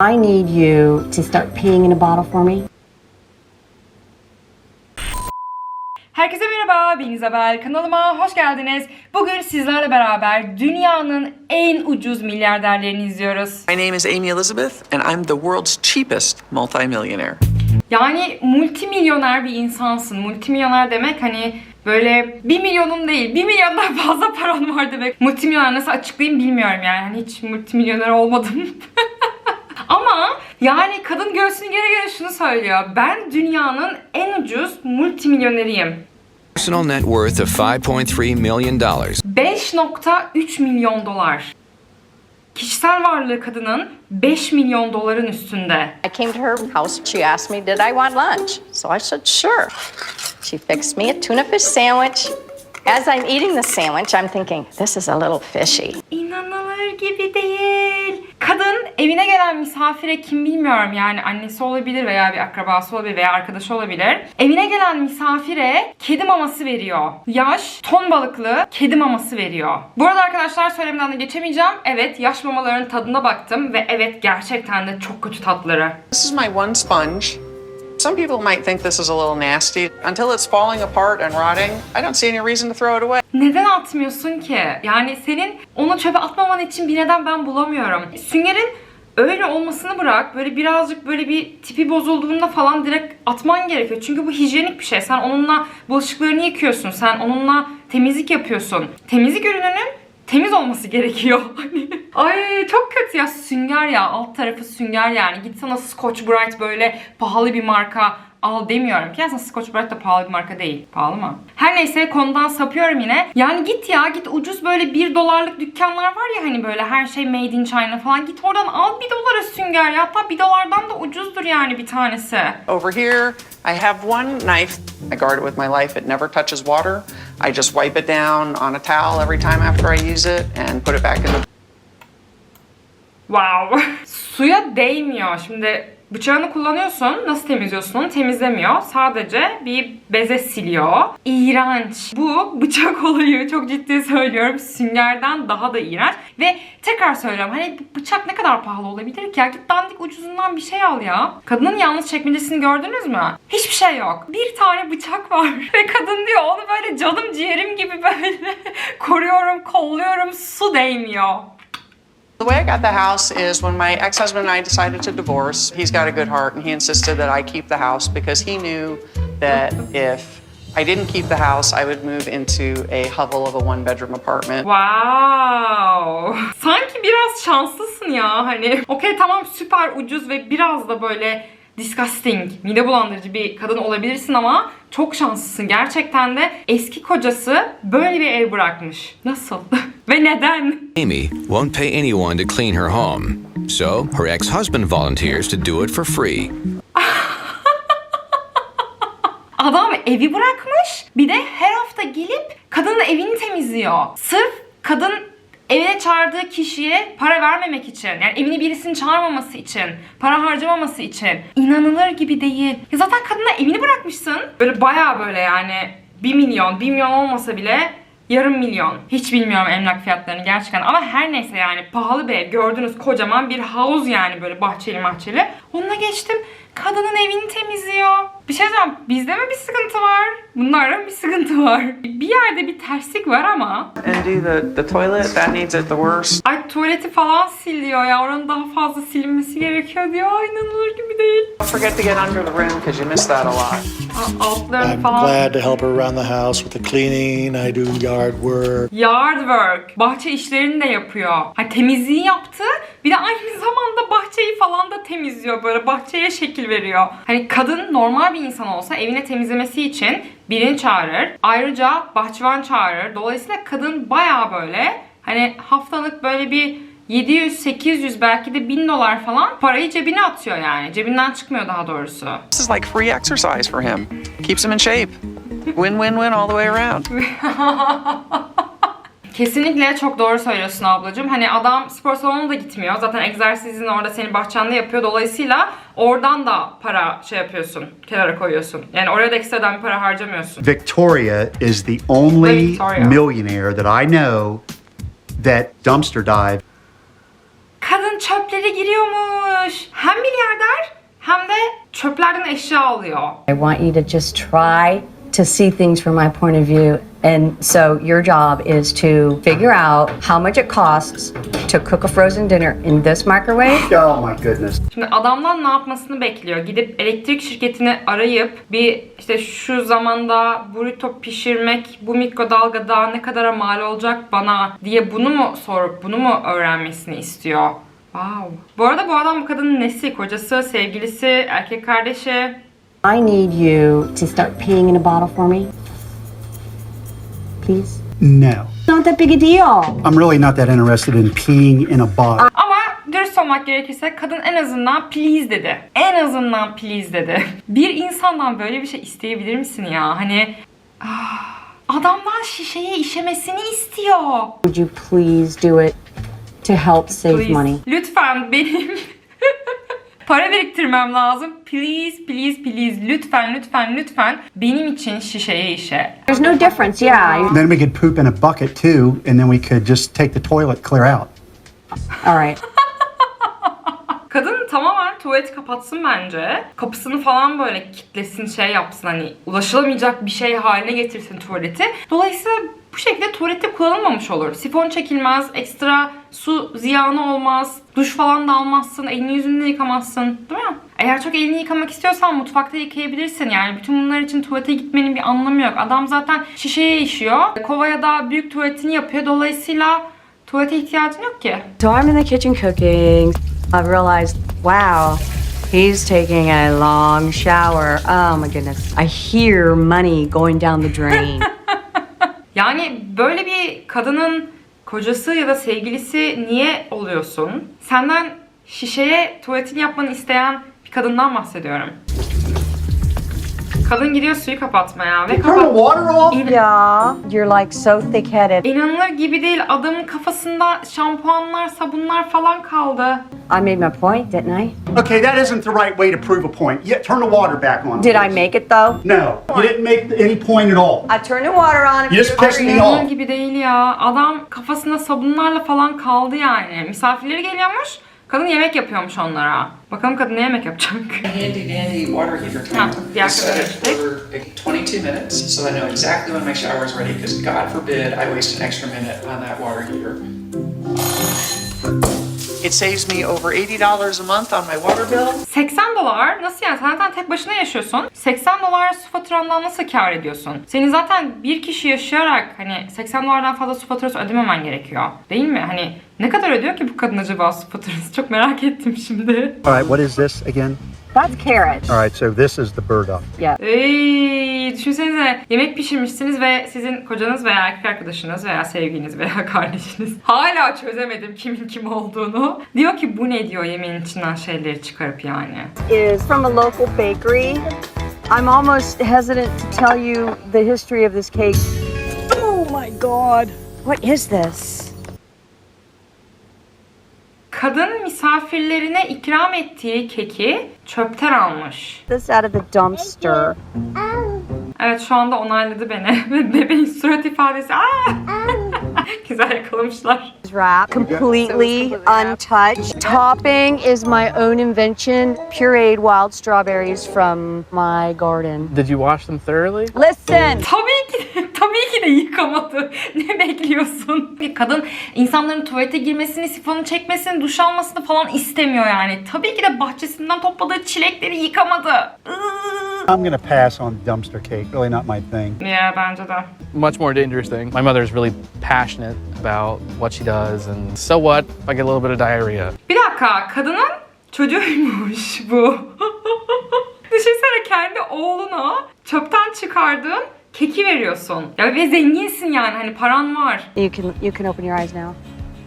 I need you to start peeing in a bottle for me. Herkese merhaba, ben İzabel. Kanalıma hoş geldiniz. Bugün sizlerle beraber dünyanın en ucuz milyarderlerini izliyoruz. My name is Amy Elizabeth, and I'm the world's cheapest multimillionaire. Yani multimilyoner bir insansın. Multimilyoner demek hani böyle 1 milyonun değil, 1 milyondan fazla paran var demek. Multimilyoner nasıl açıklayayım bilmiyorum yani. Hani hiç multimilyoner olmadım. Ama yani kadın göğsünü göre göre şunu söylüyor. Ben dünyanın en ucuz multimilyoneriyim. Personal net worth of $5.3 million. 5.3 milyon dolar. Kişisel varlığı kadının 5 milyon doların üstünde. I came to her house. She asked me, Did I want lunch? So I said, Sure. She fixed me a tuna fish sandwich. As I'm eating the sandwich, I'm thinking, This is a little fishy. İnanılır gibi değil. Kadın evine gelen misafire kim bilmiyorum yani annesi olabilir veya bir akrabası olabilir veya arkadaşı olabilir. Evine gelen misafire kedi maması veriyor. Yaş, ton balıklı kedi maması veriyor. Bu arada arkadaşlar söylemeden de geçemeyeceğim. Evet yaş mamaların tadına baktım ve evet gerçekten de çok kötü tatları. This is my one sponge. Some people might think this is a little nasty. Until it's falling apart and rotting, I don't see any reason to throw it away. Neden atmıyorsun ki? Yani senin onu çöpe atmaman için bir neden ben bulamıyorum. Süngerin öyle olmasını bırak. Böyle birazcık böyle bir tipi bozulduğunda falan direkt atman gerekiyor. Çünkü bu hijyenik bir şey. Sen onunla bulaşıklarını yıkıyorsun. Sen onunla temizlik yapıyorsun. Temizlik ürününün temiz olması gerekiyor. Ay çok kötü ya sünger ya. Alt tarafı sünger yani. Git sana Scotch Brite böyle pahalı bir marka al demiyorum ki. Aslında Scotch Brite de pahalı bir marka değil. Pahalı mı? Her neyse konudan sapıyorum yine. Yani git ya git ucuz böyle 1 dolarlık dükkanlar var ya hani böyle her şey made in China falan. Git oradan al 1 dolara sünger ya. Hatta 1 dolardan da ucuzdur yani bir tanesi. Over here, I have one knife. I guard it with my life. It never touches water. I just wipe it down on a towel every time after I use it and put it back in the Wow. Suya değmiyor. Şimdi bıçağını kullanıyorsun. Nasıl temizliyorsun onu? Temizlemiyor. Sadece bir beze siliyor. İğrenç. Bu bıçak olayı çok ciddi söylüyorum. Süngerden daha da iğrenç. Ve tekrar söylüyorum. Hani bıçak ne kadar pahalı olabilir ki ya? Git dandik ucuzundan bir şey al ya. Kadının yalnız çekmecesini gördünüz mü? Hiçbir şey yok. Bir tane bıçak var. Ve kadın diyor onu böyle canım ciğerim gibi böyle koruyorum, kolluyorum. Su değmiyor. The way I got the house is when my ex-husband and I decided to divorce. He's got a good heart and he insisted that I keep the house because he knew that if I didn't keep the house, I would move into a hovel of a one-bedroom apartment. Wow. Sanki biraz şanslısın ya hani. Okey tamam süper ucuz ve biraz da böyle disgusting, mide bulandırıcı bir kadın olabilirsin ama çok şanslısın. Gerçekten de eski kocası böyle bir ev bırakmış. Nasıl? ve neden? Amy won't pay anyone to clean her home, so her ex husband volunteers to do it for free. Adam evi bırakmış. Bir de her hafta gelip kadının evini temizliyor. Sırf kadın evine çağırdığı kişiye para vermemek için. Yani evine birisini çağırmaması için. Para harcamaması için. İnanılır gibi değil. Ya zaten kadına evini bırakmışsın. Böyle baya böyle yani 1 milyon, 1 milyon olmasa bile yarım milyon. Hiç bilmiyorum emlak fiyatlarını gerçekten. Ama her neyse yani pahalı bir ev. Gördünüz kocaman bir havuz yani böyle bahçeli mahçeli. Onunla geçtim. Kadının evini temizliyor. Bir şey diyeceğim. Bizde mi bir sıkıntı var? Bunlarda mı bir sıkıntı var? Bir yerde bir terslik var ama. And do the, the toilet, that needs it the worst. Ay tuvaleti falan sil diyor ya. Oranın daha fazla silinmesi gerekiyor diyor. Ay inanılır gibi değil. Don't forget to get under the rim because you miss that a lot. Altlarını I'm falan. glad to help her around the house with the cleaning. I do yard work. Yard work. Bahçe işlerini de yapıyor. Ha temizliği yaptı. Bir de aynı zamanda bahçeyi falan da temizliyor. Böyle bahçeye şekil veriyor. Hani kadın normal bir insan olsa evine temizlemesi için birini çağırır. Ayrıca bahçıvan çağırır. Dolayısıyla kadın baya böyle hani haftalık böyle bir 700, 800 belki de 1000 dolar falan parayı cebine atıyor yani. Cebinden çıkmıyor daha doğrusu. This is like free exercise for him. Keeps him in shape. Win-win-win all the way around. Kesinlikle çok doğru söylüyorsun ablacığım. Hani adam spor salonuna da gitmiyor. Zaten egzersizini orada senin bahçende yapıyor. Dolayısıyla oradan da para şey yapıyorsun. Kenara koyuyorsun. Yani oraya da ekstradan bir para harcamıyorsun. Victoria is the only Victoria. millionaire that I know that dumpster dive Kadın çöpleri giriyormuş. Hem milyarder hem de çöplerden eşya alıyor. I want you to just try to see things from my point of view. And so your job is to figure out how much it costs to cook a frozen dinner in this microwave. Oh my goodness. Şimdi adamdan ne yapmasını bekliyor? Gidip elektrik şirketini arayıp bir işte şu zamanda burrito pişirmek bu mikrodalgada ne kadara mal olacak bana diye bunu mu sorup bunu mu öğrenmesini istiyor? Wow. Bu arada bu adam bu kadının nesi? Kocası, sevgilisi, erkek kardeşi. I need you to start peeing in a bottle for me. Please. No. Not that big a deal. I'm really not that interested in peeing in a bottle. Ama dürüst olmak gerekirse kadın en azından please dedi. En azından please dedi. Bir insandan böyle bir şey isteyebilir misin ya? Hani ah, adamdan şişeye işemesini istiyor. Would you please do it to help save Please. money? Lütfen benim para biriktirmem lazım. Please, please, please. Lütfen, lütfen, lütfen benim için şişeye işe. There's no difference, yeah. Then we could poop in a bucket too, and then we could just take the toilet clear out. All right. Kadın tamamen tuvaleti kapatsın bence. Kapısını falan böyle kitlesin şey yapsın hani ulaşılamayacak bir şey haline getirsin tuvaleti. Dolayısıyla bu şekilde tuvalette kullanılmamış olur. Sifon çekilmez, ekstra su ziyanı olmaz, duş falan da almazsın, elini yüzünü de yıkamazsın. Değil mi? Eğer çok elini yıkamak istiyorsan mutfakta yıkayabilirsin. Yani bütün bunlar için tuvalete gitmenin bir anlamı yok. Adam zaten şişeye işiyor. Kovaya da büyük tuvaletini yapıyor. Dolayısıyla tuvalete ihtiyacın yok ki. So I'm in the kitchen cooking. I realized, wow, he's taking a long shower. Oh my goodness. I hear money going down the drain. Yani böyle bir kadının kocası ya da sevgilisi niye oluyorsun? Senden şişeye tuvaletini yapmanı isteyen bir kadından bahsediyorum. Kadın gidiyor suyu kapatmaya ve kapat... yeah, you're like so thick-headed. İnanılır gibi değil. Adamın kafasında şampuanlar, sabunlar falan kaldı. I made my point, didn't I? Okay, that isn't the right way to prove a point. Yeah, turn the water back on. Did I please. make it though? No, you didn't make any point at all. I turned the water on. if You just pissed me İnanılır off. gibi değil ya. Adam kafasında sabunlarla falan kaldı yani. Misafirleri geliyormuş. Kadın yemek yapıyormuş onlara. Bakalım kadın ne yemek yapacak? handy dandy water heater Ah, timer. yeah, I set it okay. for 22 minutes so I know exactly when my shower is ready because God forbid I waste an extra minute on that water heater. It saves me over $80 a month on my water bill. 80 dolar nasıl yani? Sen zaten tek başına yaşıyorsun. 80 dolar su faturandan nasıl kar ediyorsun? Senin zaten bir kişi yaşayarak hani 80 dolardan fazla su faturası ödememen gerekiyor. Değil mi? Hani ne kadar ödüyor ki bu kadın acaba su faturası? Çok merak ettim şimdi. All right, what is this again? That's carrot. All right, so this is the burdock. Ey, düşünsenize yemek pişirmişsiniz ve sizin kocanız veya erkek arkadaşınız veya sevgiliniz veya kardeşiniz hala çözemedim kimin kim olduğunu. Diyor ki bu ne diyor yemeğin içinden şeyleri çıkarıp yani. Is from a local bakery. I'm almost hesitant to tell you the history of this cake. Oh my god. What is this? Kadın misafirlerine ikram ettiği keki çöpten almış. This out of the dumpster. Evet şu anda onayladı beni. Ve bebeğin surat ifadesi Aa! Güzel yakalamışlar. Wrap completely untouched. Topping is my own invention. Pureed wild strawberries from my garden. Did you wash them thoroughly? Listen. Tabii ki de, tabii ki de yıkamadı. Ne bekliyorsun? Bir kadın insanların tuvalete girmesini, sifonu çekmesini, duş almasını falan istemiyor yani. Tabii ki de bahçesinden topladığı çilekleri yıkamadı. Iıı. I'm gonna pass on dumpster cake. Really not my thing. Ya bence de. Much more dangerous thing. My mother is really passionate about what she does, and so what if I get a little bit of diarrhea? Bir dakika, kadının çocuğuymuş bu. Düşünsene kendi oğluna çöpten çıkardığın keki veriyorsun. Ya ve zenginsin yani hani paran var. You can you can open your eyes now.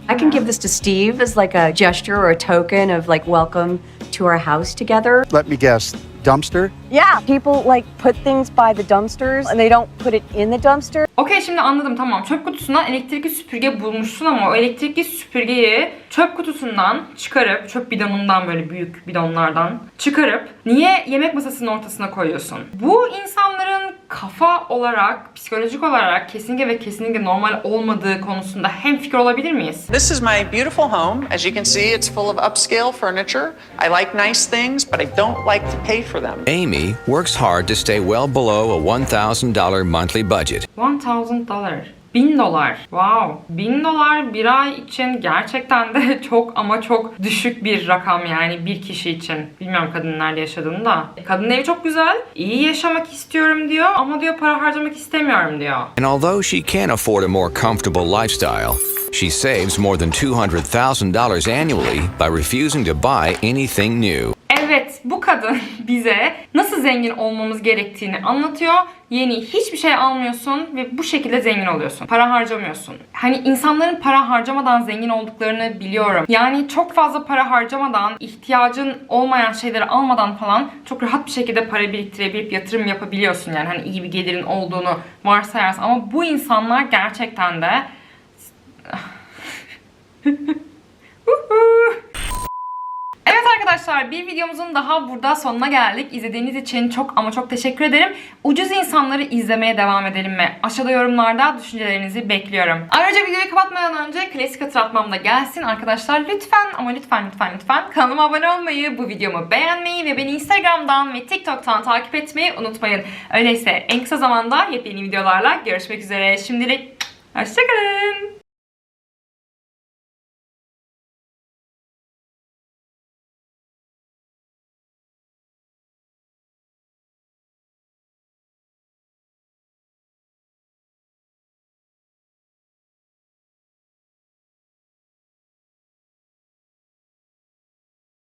I can give this to Steve as like a gesture or a token of like welcome to our house together. Let me guess. Dumpster. Yeah, people like put things by the dumpsters and they don't put it in the dumpster. Okey şimdi anladım tamam. Çöp kutusundan elektrikli süpürge bulmuşsun ama o elektrikli süpürgeyi çöp kutusundan çıkarıp, çöp bidonundan böyle büyük bidonlardan çıkarıp niye yemek masasının ortasına koyuyorsun? Bu insanların kafa olarak, psikolojik olarak kesinlikle ve kesinlikle normal olmadığı konusunda hemfikir olabilir miyiz? This is my beautiful home. As you can see, it's full of upscale furniture. I like nice things, but I don't like to pay for them. Amy works hard to stay well below a $1,000 monthly budget. 1000 dolar. 1000 dolar. Wow. 1000 dolar bir ay için gerçekten de çok ama çok düşük bir rakam yani bir kişi için. Bilmiyorum kadının nerede yaşadığını da. Kadının evi çok güzel. İyi yaşamak istiyorum diyor ama diyor para harcamak istemiyorum diyor. And although she can afford a more comfortable lifestyle, she saves more than $200,000 annually by refusing to buy anything new. Bu kadın bize nasıl zengin olmamız gerektiğini anlatıyor. Yeni hiçbir şey almıyorsun ve bu şekilde zengin oluyorsun. Para harcamıyorsun. Hani insanların para harcamadan zengin olduklarını biliyorum. Yani çok fazla para harcamadan, ihtiyacın olmayan şeyleri almadan falan çok rahat bir şekilde para biriktirebilip yatırım yapabiliyorsun. Yani hani iyi bir gelirin olduğunu varsayarsın. Ama bu insanlar gerçekten de arkadaşlar bir videomuzun daha burada sonuna geldik. İzlediğiniz için çok ama çok teşekkür ederim. Ucuz insanları izlemeye devam edelim mi? Aşağıda yorumlarda düşüncelerinizi bekliyorum. Ayrıca videoyu kapatmadan önce klasik hatırlatmam da gelsin arkadaşlar. Lütfen ama lütfen lütfen lütfen kanalıma abone olmayı, bu videomu beğenmeyi ve beni Instagram'dan ve TikTok'tan takip etmeyi unutmayın. Öyleyse en kısa zamanda yepyeni videolarla görüşmek üzere. Şimdilik hoşçakalın.